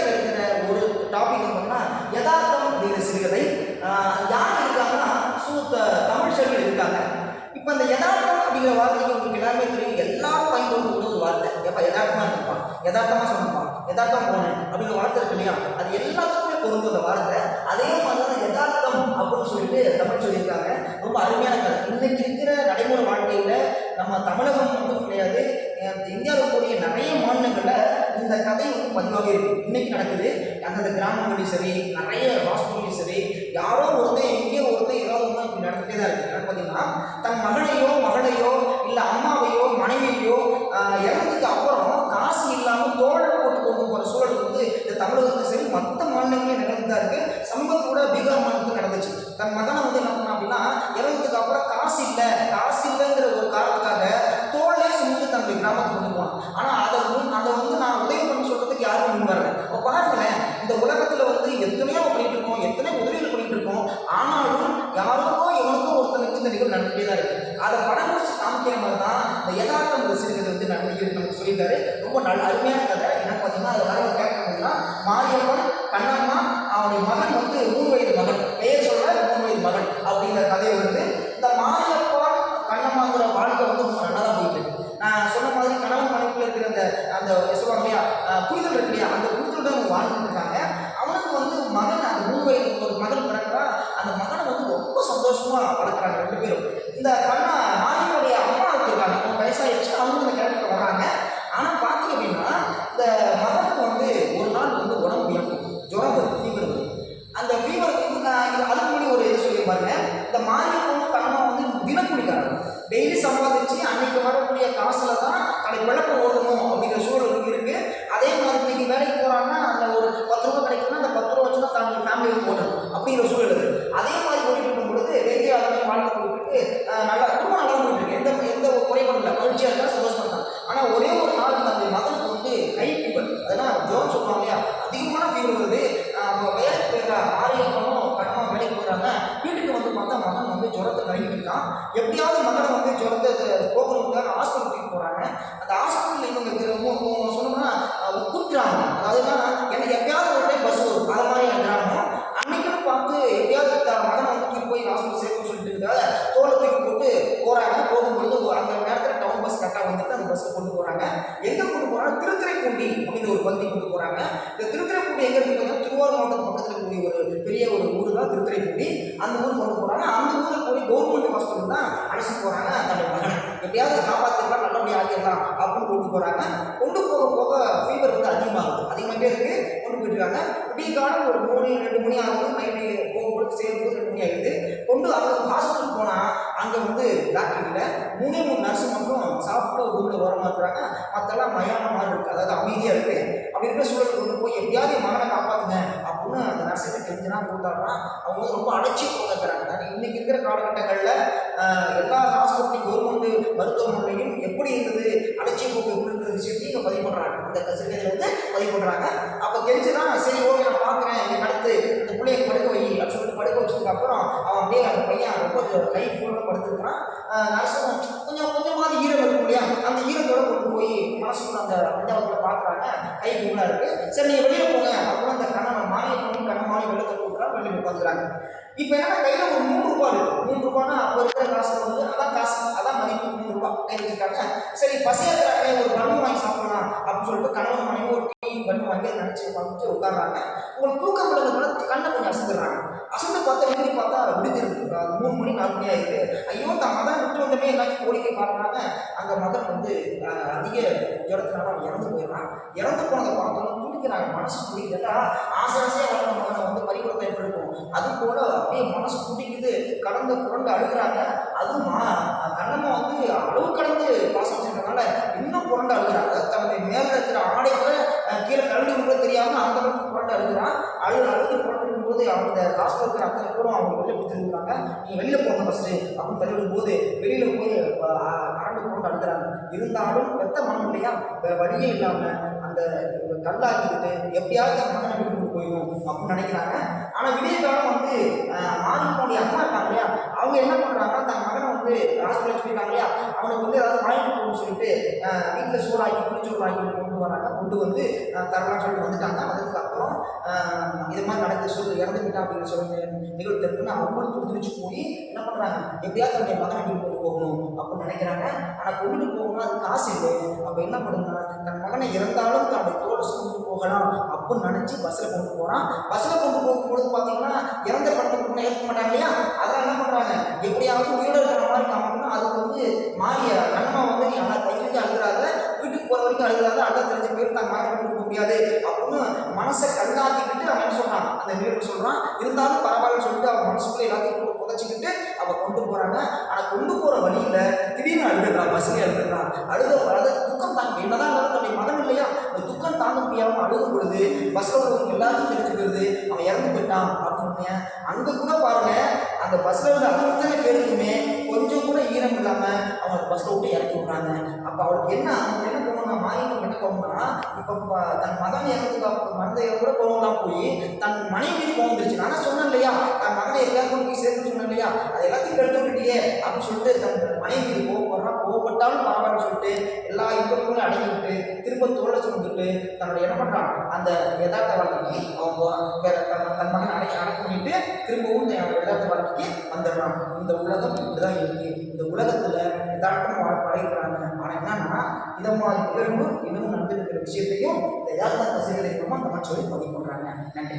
சிறுகதையில் இருக்கிற ஒரு டாபிக் பார்த்தோம்னா யதார்த்தம் அப்படிங்கிற சிறுகதை. யார் இருக்காங்கன்னா சு தமிழ் செல்வி இருக்காங்க. இப்போ அந்த யதார்த்தம் அப்படிங்கிற வார்த்தைக்கு உங்களுக்கு எல்லாருமே தெரியும். எல்லாரும் பயன்படுத்த ஒரு வார்த்தை. எப்போ யதார்த்தமாக இருப்பான் யதார்த்தமாக சொன்னான் யதார்த்தம் போனேன் அப்படிங்கிற வார்த்தை இருக்கு இல்லையா? அது எல்லாத்துக்குமே பொருந்தும் அந்த வார்த்தை. அதே மாதிரி தான் யதார்த்தம் அப்படின்னு சொல்லிட்டு தமிழ் சொல்லியிருக்காங்க. ரொம்ப அருமையான கதை. இன்னைக்கு இருக்கிற நடைமுறை வாழ்க்கையில் நம்ம தமிழகம் மட்டும் கிடையாது இந்தியாவில் கூடிய நிறைய மாநிலங்களில் அந்த கதை வந்து பதிவாக இருக்கு. இன்னைக்கு நடக்குது. அந்தந்த கிராமங்களையும் சரி நிறைய ஹாஸ்பிட்டலையும் சரி யாரோ ஒருத்தர் எங்கேயோ ஒருத்தர் ஏதாவது ஒன்று இப்படி நடந்துகிட்டே தான் இருக்கு. என்னன்னு பார்த்தீங்கன்னா தன் மகனையோ மகளையோ இல்லை அம்மாவையோ மனைவியோ ஆஹ் இறந்ததுக்கு அப்புறம் காசு இல்லாமல் தோழ போட்டு கொண்டு போகிற சூழல் வந்து இந்த தமிழகத்துக்கு சரி மற்ற மாநிலங்களையும் நடந்துட்டு தான் இருக்கு சமீபத்தில் கூட பீகார் மாநிலத்தில் நடந்துச்சு தன் மகனை வந்து என்ன பண்ணா அப்படின்னா இறந்ததுக்கு அப்புறம் காசு இல்லை காசு இல்லைங்கிற ஒரு காரணத்துக்காக தோளே சுமந்து தன்னுடைய கிராமத்துக்கு கொண்டு போனான் ஆனால் அதை முன் அதை வந்து நான் உதவி பண்ண சொல்றதுக்கு யாரும் முன் வரல அப்போ பாருங்களேன் இந்த உலகத்தில் வந்து எத்தனையோ பண்ணிட்டு இருக்கோம் எத்தனையோ உதவிகள் பண்ணிட்டு இருக்கோம் ஆனாலும் யாருக்கோ எவனுக்கும் ஒருத்தனுக்கு இந்த நிகழ்வு நடந்துகிட்டே தான் இருக்கு. அதை படம் பிடிச்சி காமிக்கிற மாதிரி தான் இந்த யதார்த்தம் ரசிக்கிறது வந்து நடந்துக்கிறது நமக்கு சொல்லியிருக்காரு. ரொம்ப நல்ல அருமையான கதை என்ன பார்த்தீங்கன்னா அது வர கேட்க அப்படின்னா மாரியம்மன் கண்ணம்மா அவனுடைய மகன் வந்து மூணு வயது மகன். பெயர் சொல்ற மூணு வயது மகன் அப்படிங்கிற கதையை வந்து இந்த மாரியப்பா கண்ணம்மாங்கிற வாழ்க்கை வந்து ரொம்ப நல்லா தான் போயிட்டு நான் சொன்ன மாதிரி கணவன் மனைவியில் இருக்கிற அந்த அந்த சொல்லுவாங்க இல்லையா? புரிதல் இருக்கு இல்லையா? அந்த போயிடும். இந்த கண்ணா மாரியனுடைய அம்மா இருக்காங்க. அவங்க வயசாகிடுச்சு அவங்க இந்த கிழமைக்கு வர்றாங்க ஆனால் பார்த்தீங்க அப்படின்னா இந்த மகனுக்கு வந்து ஒரு நாள் வந்து உடம்பு முடியாம ஜுரம் வருது ஃபீவர் வருது அந்த ஃபீவர் அதுக்கு முன்னாடி ஒரு இது சொல்லி பாருங்க. இந்த மாரியம்மன் கண்ணா வந்து தினக்கூலிக்காரங்க. டெய்லி சம்பாதிச்சு அன்னைக்கு வரக்கூடிய காசுல தான் தனக்கு விளக்கம் ஓட்டணும் அப்படிங்கிற சூழல் இருக்கு. அதே மாதிரி இன்னைக்கு வேலைக்கு போறாங்கன்னா அந்த ஒரு பத்து ரூபா கிடைக்குன்னா அந்த பத்து ரூபா வச்சு தான் தனக்கு ஃபேமிலியை அப்படிங்கிற சூழல் இருக்கு. அதே மாதிரி வாழ்க்கை நல்லா குடும்பம் நல்லா போயிட்டு இருக்கு எந்த எந்த ஒரு குறைபாடும் இல்லை. மகிழ்ச்சியாக இருந்தாலும் சந்தோஷமா இருக்காங்க ஆனால் ஒரே ஒரு நாள் அந்த மகனுக்கு வந்து கை ஃபீவர் அதெல்லாம் ஜோன் சொல்லுவாங்க இல்லையா? அதிகமான ஃபீவர் வருது. அஹ், அவங்க வேலைக்கு போயிடுறா ஆரியப்பனும் கண்ணமா வேலைக்கு போயிடுறாங்க. வீட்டுக்கு வந்து பார்த்தா மகன் வந்து ஜுரத்தை கழுவிட்டு இருக்கான். எப்படியாவது மகனை வந்து ஜுரத்தை போக்குறதுக்காக ஹாஸ்பிட்டல் போகிறாங்க அந்த ஹாஸ்பிட்டலில் இவங்க திரு- மு- மு- சொன்னோம்னா அஹ், அதாவதுன்னா எனக்கு எப்பயாவது ஒரு டைம் பஸ் வரும் அது மாதிரி எனக்கு கிராமம் அன்னைக்குன்னு பார்த்து எப்படியாவது த- மகனை வந்து தூக்கி போய் ஹாஸ்பிட்டல் சேர்க்கணும்னு சொல்லிட்டு இருக்காங்க தோலை தூக்கி போட்டு போகிறாங்க போகும்பொழுது ஒரு அந்த நேரத்தில் டவுன் பஸ் கரெக்டாக வந்துட்டு அந்த பஸ்ஸை கொண்டு போகிறாங்க எங்கே கொண்டு போகிறாங்க திருத்துறைப்பூண்டி அப்படிங்கிற ஒரு பகுதி கொண்டு போகிறாங்க இந்த திருத்துறைப்பூண்டி எங்கே இருக்கு பார்த்தீங்கன்னா திருவாரூர் மாவட்டம் பக்கத்தில் இருக்கக்கூடிய ஒரு பெரிய ஒரு ஊர் தான் திருத்துறைப்பூண்டி அந்த ஊர் கொண்டு போகிறாங்க அந்த ஊரில் போய் கவர்மெண்ட் ஹாஸ்பிட்டல் தான் அழைச்சிட்டு போகிறாங்க தன்னுடைய மகனை. எப்படியாவது காப்பாற்றிடலாம் நல்லபடியாக ஆகிடலாம் அப்படின்னு கொண்டு போகிறாங்க கொண்டு போக போக ஃபீவர் வந்து அதிகமாகுது. அதிகமாகிட்டே இருக்குது கொண்டு போயிட்டுருக்காங்க. இருக்காங்க காலம் ஒரு மூணு ரெண்டு மணி ஆகுது நைட்டு போகும்போது சேரும்போது ரெண்டு மணி ஆகிடுது கொண்டு அங்கே ஹாஸ்பிட்டல் போனால் அங்கே வந்து டாக்டர் இல்லை. மூணே மூணு நர்ஸ் மட்டும் சாப்பிட்டு இருக்கிறாங்க மயானமாக மயான மாதிரி இருக்குது அதாவது அமைதியாக இருக்குது அப்படி இருக்கிற சூழல் கொண்டு போய் எப்படியாவது என் மகனை காப்பாற்றுங்க அப்படின்னு அந்த நர்சரி தெரிஞ்சுனா கூட்டாடுறான் அவங்க வந்து ரொம்ப அடைச்சி போகிறாங்க இன்னைக்கு இருக்கிற காலகட்டங்களில் எல்லா ஹாஸ்பிட்டல் கவர்மெண்ட் மருத்துவமனையும் எப்படி இருந்தது? அடைச்சி போக்கு எப்படி விஷயத்தையும் இங்கே பதிவு பண்ணுறாங்க அந்த சிறுகையில் வந்து பதிவு பண்ணுறாங்க அப்போ தெரிஞ்சுனா சரி ஓகே நான் பார்க்குறேன் இங்கே நடத்து. இந்த பிள்ளைய படுக்க வை அப்படின்னு சொல்லிட்டு படுக்க வச்சதுக்கப்புறம் அவன் அப்படியே அந்த கை ஃபுல்லாக படுத்துருக்கான் நர்ஸும் கொஞ்சம் கொஞ்சமாவது ஈரம் இருக்கும் இல்லையா? அந்த ஈரத்தோட கொண்டு போய் மனசுக்குள்ள அந்த பஞ்சாபத்தில் பார்க்குறாங்க. கை ஃபுல்லாக இருக்குது சரி நீங்கள் வெளியில் போங்க. அப்புறம் அந்த கணவன் மாறி பொண்ணு கண்ணன் மாறி வெள்ளத்தை போட்டுறா வெளியில் உட்காந்துக்கிறாங்க. இப்போ என்னன்னா கையில் ஒரு மூணு ரூபா இருக்கு. மூணு ரூபான்னா அப்போ இருக்கிற காசு வந்து அதான் காசு அதான் மதிப்பு மூணு ரூபா கையில் வச்சிருக்காங்க. சரி பசியாக இருக்கிறாங்க ஒரு கணவன் வாங்கி சாப்பிடலாம் அப்படின்னு சொல்லிட்டு கணவன் மனைவி ஒரு பண்ணுவாங்க வாங்கி நினச்சி உட்காந்துட்டு உட்காடுறாங்க உங்களுக்கு தூக்கம் விழுந்ததுனால கண்ணை கொஞ்சம் அசந்துடுறாங்க அசந்து பார்த்தா எழுதி பார்த்தா விடுதிருக்கு அது மூணு மணி நாலு மணி ஆயிடுது ஐயோ தான் மதம் விட்டு வந்தமே எல்லாத்தையும் கோரிக்கை பார்க்குறாங்க அந்த மதம் வந்து அதிக ஜுரத்தினால அவன் இறந்து போயிடுறான். இறந்து போனதை பார்த்தோம் துடிக்கிறாங்க. மனசு துடிக்கிறா ஆசை ஆசையாக வளர்ந்த மகனை வந்து பறிகொடுத்த எப்படி இருக்கும் அது போல அப்படியே மனசு துடிக்குது. கடந்து புரண்டு அழுகுறாங்க. அதுவும் கண்ணம்மா வந்து அளவு கடந்து பாசம் வச்சிருக்கனால பார்த்தீங்கன்னா அந்த அளவுக்கு புரண்டு அழுகிறான் அழு அழுது புரண்டு போது அவங்க காசு இருக்கிற அத்தனை பேரும் அவங்க வெளில பிடிச்சிருக்காங்க நீங்கள் வெளியில் போங்க ஃபஸ்ட்டு அப்படின்னு சொல்லிவிடும் போது வெளியில் போய் அஹ், அரண்டு புரண்டு இருந்தாலும் பெத்த மனம் இல்லையா வழியே இல்லாமல் அந்த கல்லாக்கிக்கிட்டு எப்படியாவது என் மகனை விட்டு போயிடும் அப்படின்னு நினைக்கிறாங்க. ஆனால் விடிய காலம் வந்து மாரியம்மனுடைய அம்மா இருக்காங்க இல்லையா? அவங்க என்ன பண்ணுறாங்க தன் மகனை வந்து ஹாஸ்பிட்டல் சொல்லியிருக்காங்க இல்லையா அவனுக்கு வந்து ஏதாவது வாங்கிட்டு போகணும்னு சொல்லிட்டு வீட்டில் வீட்டுல சோறாக்கி புளிச்சோறு கொண்டு வராங்க. கொண்டு வந்து தரலாம்னு சொல்லிட்டு வந்துட்டாங்க. அதுக்கப்புறம் அப்புறம் இது மாதிரி நடந்து சொல்லி இறந்து அப்படின்னு சொல்லி நிகழ்வு தெரிஞ்சுன்னு அவங்களும் துடிச்சு போய் என்ன பண்ணுறாங்க எப்படியாவது தன்னுடைய மகனை வீட்டு கொண்டு போகணும் அப்படின்னு நினைக்கிறாங்க. ஆனால் கொண்டுட்டு போகணும் அது காசு இல்லை. அப்போ என்ன பண்ணுங்க தன் மகனை இறந்தாலும் தன்னுடைய தோல் சுமந்து போகலாம் அப்படின்னு நினச்சி பஸ்ஸில் கொண்டு போகிறான் பஸ்ஸில் கொண்டு போகும்பொழுது பார்த்தீங்கன்னா இறந்த படத்தை கொண்டு ஏற்க மாட்டாங்க இல்லையா? அதெல்லாம் என்ன பண்ணுறாங்க எப்படியாவது உயிரோட இருக்கிற மாதிரி காமிக்கணும் அதுக்கு வந்து மாறிய நன்மை வந்து நீ ஆனால் கையிலேயே அழுகிறாத வீட்டுக்கு போகிற வரைக்கும் அழுகிறாத அழுத தெரிஞ்ச பேர் தான் மாறி கொடுக்க முடியாது அப்படின்னு மனசை கண்ணாக்கிக்கிட்டு அவன் என்ன அந்த நிகழ்வு சொல்கிறான் இருந்தாலும் பரவாயில்லன்னு சொல்லிட்டு அவன் மனசுக்குள்ள எல்லாத்தையும் போட்டு புதைச்சிக்கிட்டு அவள் கொண்டு போகிறாங்க ஆனால் கொண்டு போகிற வழியில திடீர்னு அழுகிறான் பஸ்லயே அழுகிறான். அழுத அழுத துக்கம் தான். என்னதான் இருந்தாலும் தன்னுடைய இல்லையா? அந்த துக்கம் தாங்க முடியாம அழுகும் பொழுது பஸ்ல உள்ளவங்க எல்லாருக்கும் அவன் இறந்து போயிட்டான் அப்படின்னு அங்க கூட பாருங்க அந்த பஸ்ல இருந்த அத்தனை பேருக்குமே கொஞ்சம் கூட ஈரம் இல்லாம அவங்க பஸ்ல விட்டு இறக்கி விடுறாங்க. அப்ப அவளுக்கு என்ன என்ன போகணும்னா மாயினுக்கு என்ன போகணும்னா இப்ப தன் மகன் இறந்ததுக்கு அப்புறம் கூட போகலாம் போய் தன் மனைவி கோவம் வந்துருச்சு. நான் சொன்னேன் இல்லையா தன் மகனை எல்லாருக்கும் போய் சேர்த்து சொன்னேன் இல்லையா அது எல்லாத்தையும் கெடுத்து விட்டுட்டியே அப்படின்னு சொல்லிட்டு தன் மனைவி கோவப்படுறான் கோவப்பட்டாலும் பரவாயில்ல சொல்லிட்டு எல்லா இன்பங்களும் திரும்ப தோலை சுமந்துட்டு தன்னோட என்ன பண்றான் அந்த யதார்த்த வாழ்க்கைக்கு அவங்க வேற தன் தன் மகன் அடக்கி அடக்கி பண்ணிட்டு திரும்பவும் யதார்த்த வாழ்க்கைக்கு வந்துடுறான் இந்த உலகம் இப்படிதான் இருக்கு. இந்த உலகத்துல யதார்த்தம் வாழ பழகிறாங்க ஆனா என்னன்னா இதை மாதிரி நிகழ்வு இன்னமும் நடந்துருக்கிற விஷயத்தையும் இந்த யதார்த்த ரசிகரை மூலமா நம்ம சொல்லி பதிவு பண்றாங்க. நன்றி.